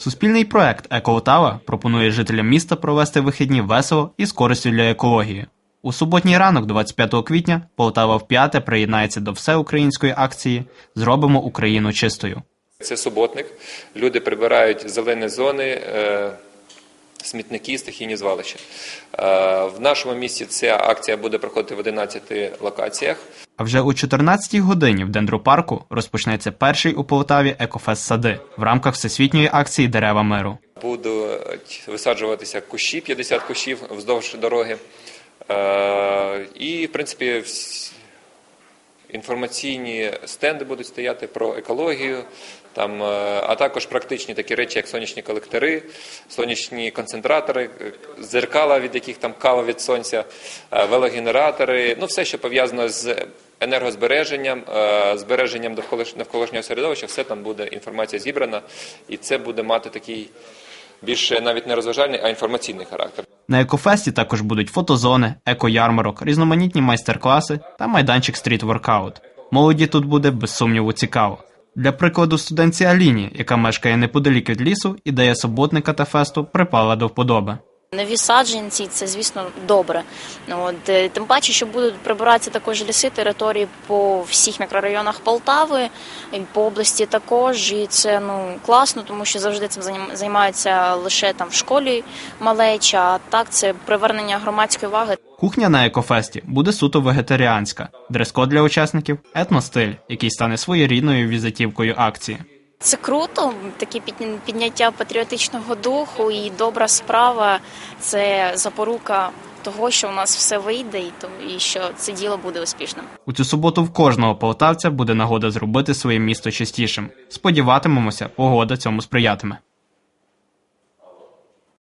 Суспільний проект «Еко-Отава» пропонує жителям міста провести вихідні весело і з користю для екології. У суботній ранок, 25 квітня, Полтава вп'яте приєднається до всеукраїнської акції Зробимо Україну чистою. Це суботник. Люди прибирають зелені зони, е, смітники, стихійні звалища. Е, В нашому місті ця акція буде проходити в 11 локаціях. А вже о 14-й годині в дендропарку розпочнеться перший у Полтаві екофест сади в рамках всесвітньої акції Дерева миру. Будуть висаджуватися кущі, 50 кущів вздовж дороги. Е, І, в принципі, інформаційні стенди будуть стояти про екологію, там, е, а також практичні такі речі, як сонячні колектори, сонячні концентратори, е, зеркала, від яких там кава від сонця, е, велогенератори, ну все, що пов'язано з енергозбереженням, збереженням навколишнього середовища, все там буде інформація зібрана, і це буде мати такий більше навіть не розважальний, а інформаційний характер. На екофесті також будуть фотозони, еко-ярмарок, різноманітні майстер-класи та майданчик стріт-воркаут. Молоді тут буде без сумніву цікаво. Для прикладу, студентці Аліні, яка мешкає неподалік від лісу, ідея суботника та фесту припала до вподоби. Нові саджанці це, звісно, добре. От, е, тим паче, що будуть прибиратися також ліси, території по всіх мікрорайонах Полтави, і по області також. І це ну класно, тому що завжди цим займаються лише там в школі малеча. А так це привернення громадської уваги. Кухня на екофесті буде суто вегетаріанська. Дрес-код для учасників етностиль, який стане своєрідною візитівкою акції. Це круто, таке підняття патріотичного духу і добра справа. Це запорука того, що у нас все вийде, і то і що це діло буде успішним. У цю суботу в кожного полтавця буде нагода зробити своє місто чистішим. Сподіватимемося, погода цьому сприятиме.